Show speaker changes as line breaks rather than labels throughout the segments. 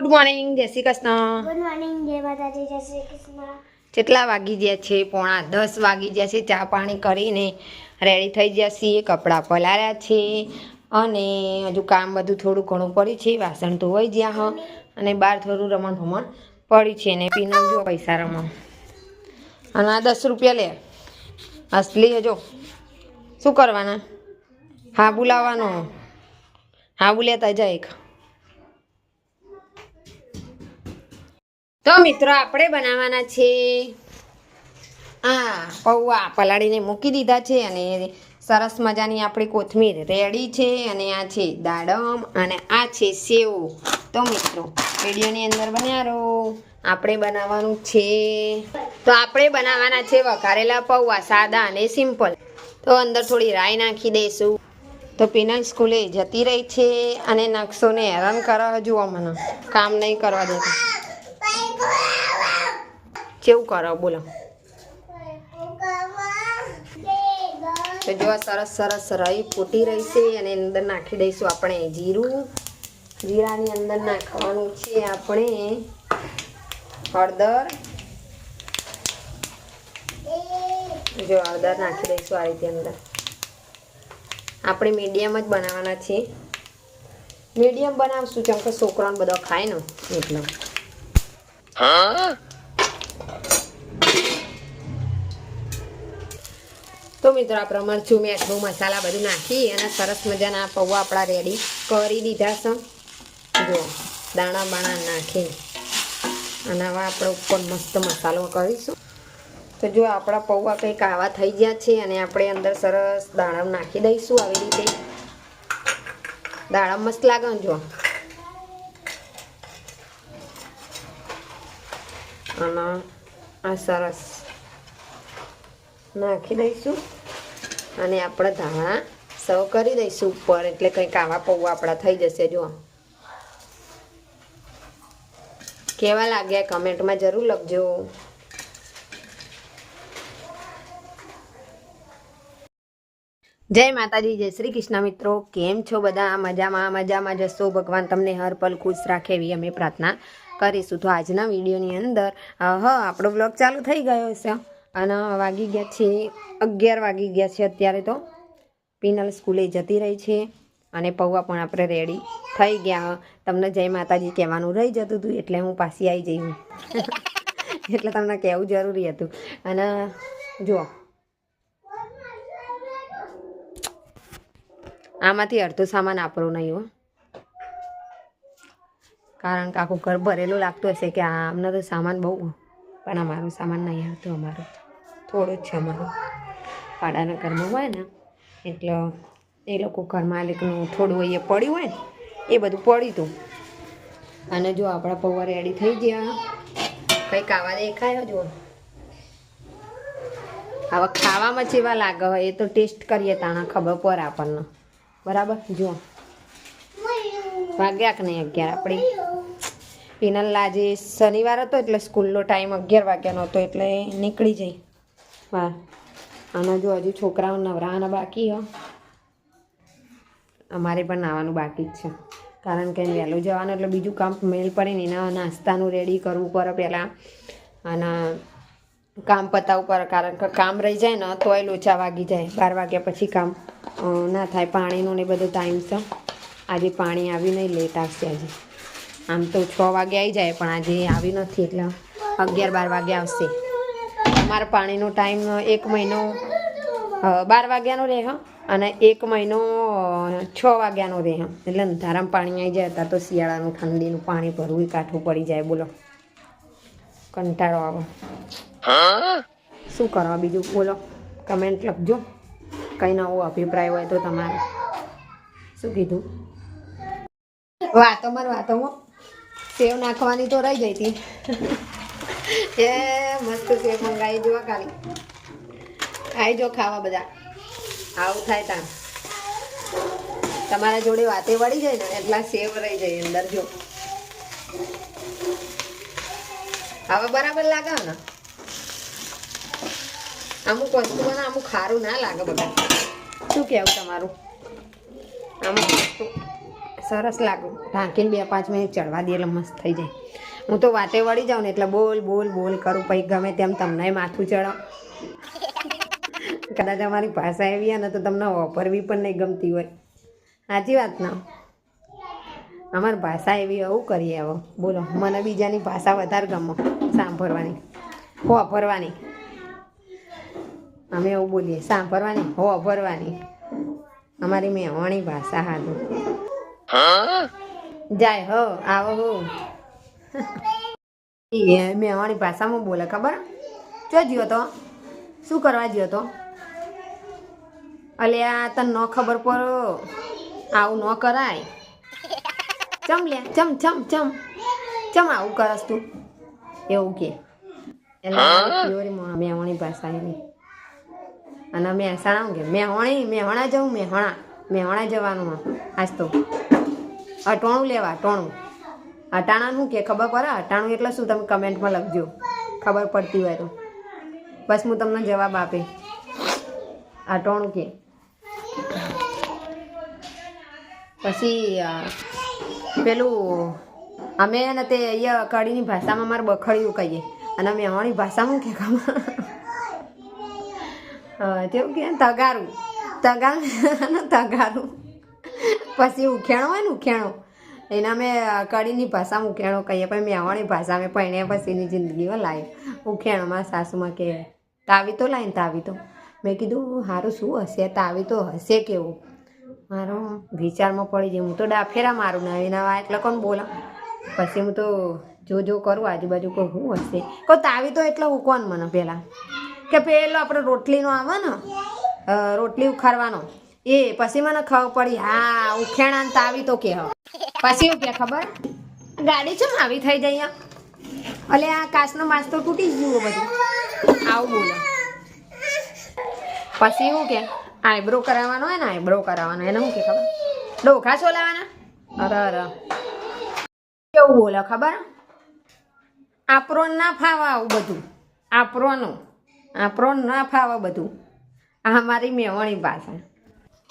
Good morning જય Shri Krishna.
Good morning જય માતાજી જય શ્રી કૃષ્ણ.
કેટલા વાગી ગયા છે? પોણા દસ વાગી ગયા છે. ચા પાણી કરીને રેડી થઈ ગયા છીએ. કપડાં પલાળ્યા છે અને હજુ કામ બધું થોડું ઘણું પડ્યું છે. વાસણ ધોવાઈ ગયા હ અને બહાર થોડું રમણ ભમણ પડ્યું છે ને પીને જો પૈસા રમણ. અને આ દસ રૂપિયા લે. અસલી હજો શું કરવાના? હા બોલાવવાનો હા બોલ્યા જા એક. તો મિત્રો, આપણે બનાવવાના છે આ પૌવા પલાળીને મૂકી દીધા છે અને સરસ મજાની આપણી કોથમીર રેડી છે અને આ છે દાડમ અને આ છે સેવ. તો મિત્રો, વિડીયોની અંદર બન્યા રહો આપણે બનાવવાનું છે. તો આપણે બનાવવાના છે વઘારેલા પૌવા, સાદા અને સિમ્પલ. તો અંદર થોડી રાઈ નાખી દઈશું. તો પીનલ સ્કૂલે જતી રહી છે અને નકશોને હેરાન કરવા હજુ મને કામ નહીં કરવા દેતા. કેવું કરો? બોલો. તો જો સરસ સરસ રહી ફૂટી રહી છે અને અંદર નાખી દઈશું આપણે જીરું. જીરાની અંદર નાખવાનું છે આપણે હળદર. જો હળદર નાખી દઈશું આ રીતે અંદર. આપણે મીડિયમ જ બનાવવાના છે. મીડિયમ બનાવશું કેમ કે છોકરાને બધો ખાય ને. એટલે તો મિત્રો, આ પ્રમાણ મેઠું મસાલા બધું નાખી અને સરસ મજાના પૌવા આપણા રેડી કરી દીધા છે. જો દાણા બાણા નાખી અને હવે આપણે ઉપર મસ્ત મસાલો કરીશું. તો જો આપણા પૌવા કંઈક આવા થઈ ગયા છે અને આપણે અંદર સરસ દાણા નાખી દઈશું આવી રીતે. દાણા મસ્ત લાગે જો અને આ સરસ. નાખી દઈશું. અને આપણે ધાણા સર્વ કરી દઈશું ઉપર, એટલે કંઈક આવા પૌવા આપણા થઈ જશે જો કેવા લાગ્યા કમેન્ટમાં જરૂર લખજો. જય માતાજી, જય શ્રી કૃષ્ણ મિત્રો. કેમ છો બધા? મજામાં મજામાં જશો ભગવાન તમને હર પલ ખુશ રાખે એવી અમે પ્રાર્થના કરીશું. તો આજના વિડીયોની અંદર હ, આપણો બ્લોગ ચાલુ થઈ ગયો છે. અને વાગી ગયા છે, અગિયાર વાગી ગયા છે અત્યારે તો. પીનલ સ્કૂલે જતી રહી છે અને પૌવા પણ આપણે રેડી થઈ ગયા. તમને જય માતાજી કહેવાનું રહી જતું હતું, એટલે હું પાછી આવી જઈ એટલે તમને કહેવું જરૂરી હતું. અને, જુઓ. આમાંથી અડધો સામાન આપણો નહીં હો. કારણ કે આખું ઘર ભરેલું લાગતું હશે કે આ અમને તો સામાન બહુ પણ અમારો સામાન નહીં આવતો, અમારો થોડો જ છે અમારો. પાડાના ઘરમાં હોય ને, એટલે એ લોકો ઘર માલિકનું થોડું એ પડ્યું હોય ને, એ બધું પડ્યું હતું. અને જો આપણા પૌવા રેડી થઈ ગયા. કંઈક આવા દેખાયો જો હવે ખાવામાં જેવા લાગે હોય, એ તો ટેસ્ટ કરીએ તાણા, ખબર પડે આપણને. બરાબર? જો વાગ્યા કે નહીં અગિયાર? આપણી પિનલ આજે શનિવાર હતો એટલે સ્કૂલનો ટાઈમ અગિયાર વાગ્યાનો હતો એટલે નીકળી જઈ. વાહ. અને જો હજુ છોકરાઓ નવરાવાના બાકી હો. અમારે પણ નાવાનું બાકી જ છે. કારણ કે વહેલું જવાનું એટલે બીજું કામ મેલ પડે ને એના નાસ્તાનું રેડી કરવું પડે પહેલાં. અને કામ પતાવવું પડે કારણ કે કામ રહી જાય ને તોય લોચા વાગી જાય. બાર વાગ્યા પછી કામ ના થાય. પાણીનું ને બધો ટાઈમ છે. આજે પાણી આવી નહીં લેટ આવશે આજે. આમ તો છ વાગે આવી જાય, પણ આજે આવી નથી, એટલે અગિયાર બાર વાગે આવશે. અમારે પાણીનો ટાઈમ એક મહિનો બાર વાગ્યાનો રહે અને એક મહિનો છ વાગ્યાનો રહે એટલે અંધારામાં પાણી આવી જાય ત્યાં તો શિયાળાનું, ઠંડીનું પાણી ભરવું કાઠું પડી જાય, બોલો. કંટાળો આવો. શું કરવા બીજું? બોલો. કમેન્ટ લખજો. કંઈ નવો અભિપ્રાય હોય તો તમારે. શું કીધું? વાતોમાં વાતોમાં સેવ નાખવાની તો રહી ગઈ હતી. એ મસ્ત સેવ મંગાવી જોવા ખાલી આવી જો ખાવા બધા. આવું થાય તાં તમારા જોડે વાતે વળી જાય ને, એટલા સેવ રહી જાય અંદર જો. હવે બરાબર લાગે ને? અમુક વસ્તુ મને અમુક ખારું ના લાગે બધા. શું કહેવું તમારું? અમુક વસ્તુ સરસ લાગુ. ઢાંકીને બે પાંચ મિનિટ ચડવા દે એટલે મસ્ત થઈ જાય. હું તો વાતે વળી જાઉં ને એટલે બોલ બોલ બોલ કરું. પછી ગમે તેમ તમને માથું ચડાવ. કદાચ અમારી ભાષા એવી ને તો તમને વાપરવી પણ નહીં ગમતી હોય. સાચી વાત ના? અમારી ભાષા એવી, આવું કરીએ હવે. બોલો, મને બીજાની ભાષા વધારે ગમો. સાંભળવાની. વાપરવાની અમે એવું બોલીએ, સાંભળવાની વાપરવાની અમારી મેવાણી ભાષા હાલું. જાય હો આવો હો. એ મેવાણી ભાષામાં બોલે ખબર? ચો જ્યો તો શું કરવા જ્યો તો? અલ્યા તને ન ખબર પડો આવું ન કરાય. ચમ લે ચમ ચમ ચમ. ચમ આવું કરસ તું? એવું કે. મેહોણી ભાષા એની. અને મહેસાણા કે મેહોણી મેહોણા જવું મેહોણા મેહોણા જવાનું. આજ તો અટોણું લેવા અટાણું અટાણા શું કે ખબર પડે? અટાણું એટલે શું તમે કમેન્ટમાં લખજો. ખબર પડતી હોય તો. બસ હું તમને જવાબ આપે અટાણું કે. પછી પેલું, અમે ને તે અહીંયા કડીની ભાષામાં મારે બખડ્યું કહીએ. અને મેહોણી ભાષામાં કે ખબર? કેવું કે? તગારું. તગારું તગારું. પછી ઉખેણો હોય ને ઉખેણો, એના મેં કડીની ભાષામાં ઉખેણો કહીએ, પણ મેવાણી ભાષા મેં પહેણ્યા પછીની જિંદગીમાં લાવી ઉખેણોમાં સાસુમાં કે, તાવી તો લાવીને તાવી તો. મેં કીધું સારું શું હશે? તાવી તો હશે કેવું? મારો વિચારમાં પડી જાય હું તો ડાફેરા મારું ને એના એટલે કોણ બોલા? પછી હું તો, જો જો કરું, આજુબાજુ કહું શું હશે? કહું, તાવી તો એટલે ઉકવાનું મને પહેલાં કે પેલો આપણે રોટલીનો આવે ને રોટલી ઉખાડવાનો. એ, પછી મને ખબર પડી, હા ઉખેણા તાવી તો કે પછી એવું કે, ખબર? ગાડી છે આવી થઈ જાય અલે, આ કાચનો માસ તો તૂટી ગયું બધું. આવું બોલો. પછી એવું કે, આઈબ્રો કરાવવાનો હોય ને, આઈબ્રો કરાવવાનો, એને શું કે, ખબર? ડોખા છોલાવાના અરે અરે. કેવું બોલો, ખબર? આપરો ના ફાવે આવું બધું. આપરોનું. આપરો ના ફાવે બધું. આ મારી મેવણી ભાષા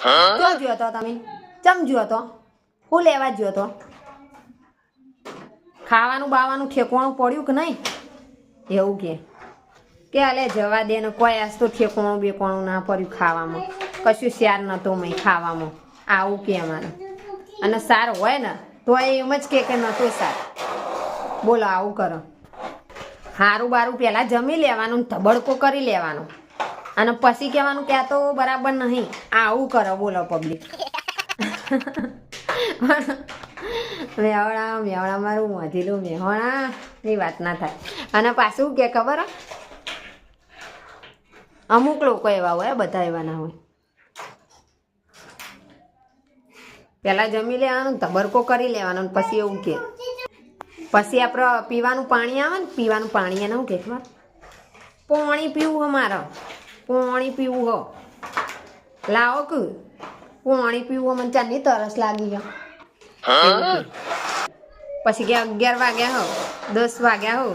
ક્યાં જ્યો તો તમે. ચમ જ્યો તો હું લેવા જ્યો હતો. ખાવાનું બાવાનું ઠેકવાનું પડ્યું કે નહીં? એવું કે. કે અલે જવા દે ને કોઈ આજ તો ઠેકવાનું બેકવાનું ના પડ્યું ખાવામાં. કશું શ્યાર નતો મેં ખાવામાં. આવું કે અમારે. અને સાર હોય ને, તો એમ જ કે કે નતો સાર. બોલો, આવું કરો. હારું બારું પહેલાં જમી લેવાનું ધબડકો કરી લેવાનો. અને પછી કહેવાનું કે તો બરાબર નહીં. આવું કરો, બોલો પબ્લિક મેહોણા મેહોણા મારું મધીલું મેહોણા. એ વાત ના થાય. અને પાછું કે ખબર? અમુક લોકો એવા હોય, બધા એવા ના હોય. પહેલાં જમી લેવાનું, તબરકો કરી લેવાનો પછી એવું કે. પછી આપણે પીવાનું પાણી આવે ને, પીવાનું પાણી એને હું કે પાણી પીવું હો મારે પાણી પીવું હો. લાવો કે? પાણી પીવું મને ચાની તરસ લાગી હો. પછી કે અગિયાર વાગ્યા હો દસ વાગ્યા હો.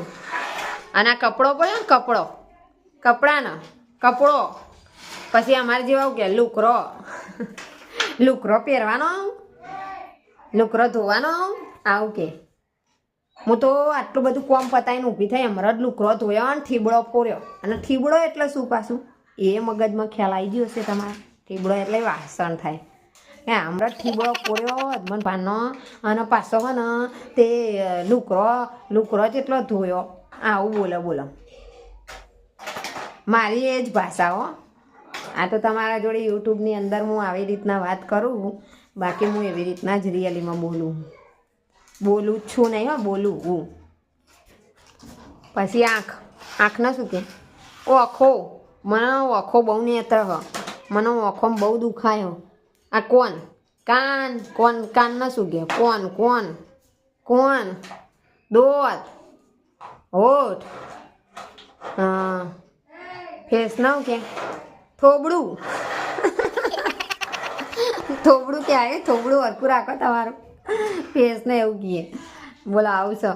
અને આ કપડો પડ્યો ને કપડો કપડાનો કપડો. પછી અમારે જેવા કે લુકરો લુકરો પહેરવાનો લુકરો ધોવાનો આવું કે. હું તો આટલું બધું કોમ પતાવીને ઊભી થઈ હમણાં જ લુકરો ધોયો અને થીબડો ફોર્યો અને થીબડો એટલે શું પાછું? એ મગજમાં ખ્યાલ આવી ગયો હશે તમારા. થીબડો એટલે વાસણ થાય. હે, હમણાં જ થીબડો હોત અજમન પાનનો અને પાછો હે ને તે લુકરો લુકરો જેટલો ધોયો. આવું બોલો બોલો. મારી એ જ ભાષા હો. આ તો તમારા જોડે યુટ્યુબની અંદર હું આવી રીતના વાત કરું બાકી હું એવી રીતના જ રિયલીમાં બોલું બોલું છું નહીં હો, બોલું હું. પછી આંખ. આંખના શું કે? ઓખો. મને ઓખો બહુ નેત્ર હ મને ઓખોમાં બહુ દુખાયો. આ કોણ? કાન? કોણ? ન શું કે કોણ? કોણ? કોણ? દોત? હોઠ? ફેસ નવ કે? થોબડું. થોબડું ક્યારે થોબડું હરખું રાખો તમારું. ફેસને એવું કહીએ બોલો આવું છો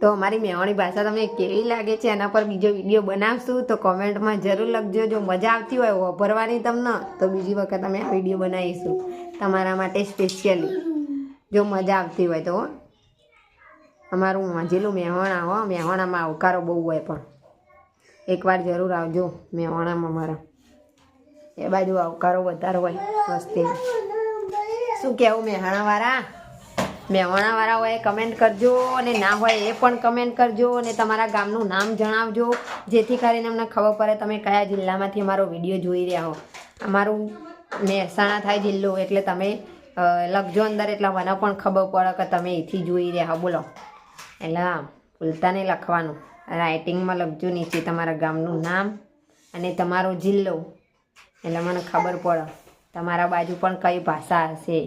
તો અમારી મેવાણી ભાષા તમને કેવી લાગે છે એના પર બીજો વીડિયો બનાવશું, તો કોમેન્ટમાં જરૂર લખજો. જો મજા આવતી હોય વાપરવાની તમને, તો બીજી વખત અમે આ વીડિયો બનાવીશું તમારા માટે સ્પેશિયલી જો મજા આવતી હોય તો. અમારું વાંચેલું મહેવાણા હો મહેવાણામાં આવકારો બહુ હોય પણ. એકવાર જરૂર આવજો મહેવાણામાં અમારા. એ બાજુ આવકારો વધારે હોય વસ્તી શું કહેવું મહેણાવાળા? મહેણાવાળા હોય કમેન્ટ કરજો અને ના હોય એ પણ કમેન્ટ કરજો અને તમારા ગામનું નામ જણાવજો. જેથી કરીને અમને ખબર પડે તમે કયા જિલ્લામાંથી અમારો વીડિયો જોઈ રહ્યા હો. અમારું મહેસાણા થાય જિલ્લો એટલે તમે લખજો અંદર એટલે મને પણ ખબર પડે કે તમે એથી જોઈ રહ્યા હો. બોલો. એટલે ભૂલતા નહીં લખવાનું. રાઇટિંગમાં લખજો નીચે તમારા ગામનું નામ અને તમારો જિલ્લો. એટલે મને ખબર પડે. તમારા બાજુ પણ કઈ ભાષા હશે.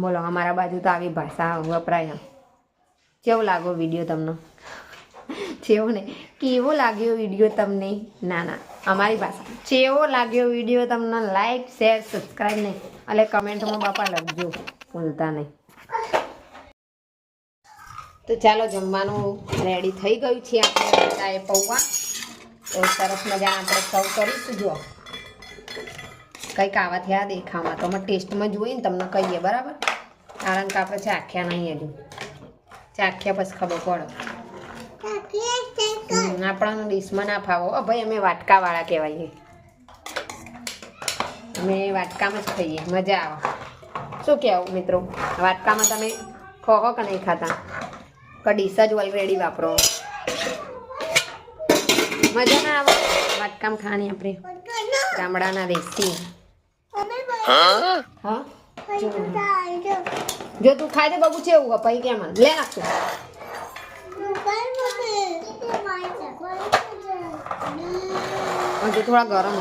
બોલો, અમારા બાજુ તો આવી ભાષા વપરાય. કેવો લાગ્યો વીડિયો તમને? જેવો ને, કેવો લાગ્યો વીડિયો તમને? ના ના, અમારી ભાષા. જેવો લાગ્યો વીડિયો તમને લાઈક શેર સબસ્ક્રાઈબ નહીં. એટલે કમેન્ટમાં બાપા લખજો, ભૂલતા નહીં. તો ચાલો, જમવાનું રેડી થઈ ગયું છે આપણે એ પૌવા. તો સરસ મજાના આપણે સર્વ કરીશું જો કંઈક આવા થયા દેખાવમાં. તો અમે ટેસ્ટમાં જોઈને તમને કહીએ, બરાબર? કારણ કે આપણે ચાખ્યા નહીં હજુ. ચાખ્યા પછી ખબર પડે. આપણાનો ડીશમાં ના ફાવો. ભાઈ અમે વાટકાવાળા કહેવાઈએ. અમે વાટકામાં જ ખાઈએ. મજા આવે. શું કહેવું મિત્રો? વાટકામાં તમે ખોખો કે નહીં ખાતા? કે ડીશ જ ઓલરેડી વાપરો? મજા ના આવે. વાટકામ ખાવાની આપણે. ગામડાના દેશી હા? જો. તું. ખાઈ દે બાબુ છે એવું પછી કેમ લે નાખશું હજુ થોડા ગરમ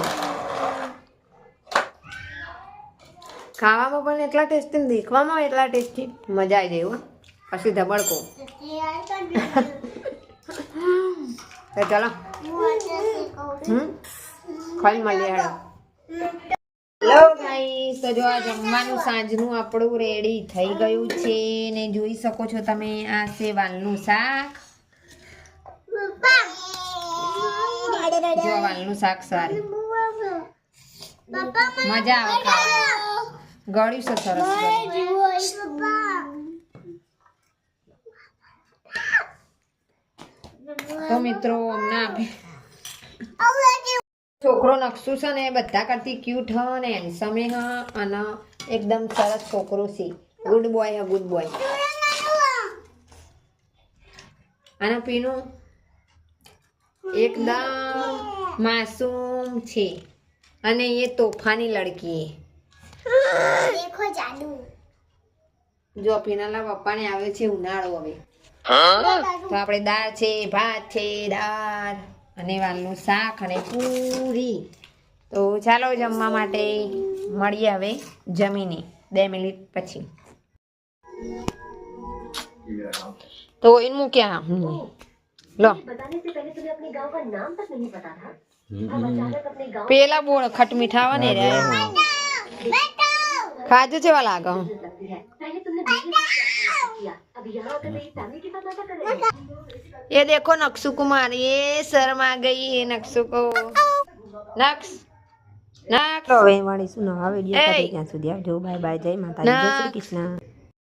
ખાવામાં પણ એટલા ટેસ્ટી દેખવામાં એટલા ટેસ્ટી. મજા આવી જાય પછી ધબડકો. ચાલો. હમ? ખાઈ મળીએ હેડો ગાઈસ, તો જો આ જમવાનું સાંજનું આપણું રેડી થઈ ગયું છે ને જોઈ શકો છો તમે આ છે વાલનું શાક. જો વાલનું શાક સારું. મજા આવે ગળ્યું છે સરસ તો મિત્રો આપે છોકરો નકશું છે ને બધા કરતી ક્યુટ હ ને હેન્ડસમે હ અને એકદમ સરસ છોકરો છે. ગુડ બોય હ ગુડ બોય અને પીનું એકદમ માસૂમ છે. અને એ તોફાની લડકી જો પીનાલા પપ્પાને આવે છે ઉનાળો હવે. તો આપણે દાળ છે ભાત છે દાળ. અને વાલનું શાક અને પૂરી. તો ચાલો જમવા માટે મળીએ હવે જમીને બે મિનિટ પછી. તો એને મૂક્યા. લો. પેલા બોળ ખટ મીઠા આવે ને રે ખાજો છે લાગે ये देखो नक्सू कुमार ये शर्मा गई है नक्सू को નક્ષ નક્ષ
હવે મળીશું નવા વિડીયો
એય.
સાથે ત્યાં સુધી આવજો બાય બાય જય માતાજી જય
ના.
શ્રી કૃષ્ણ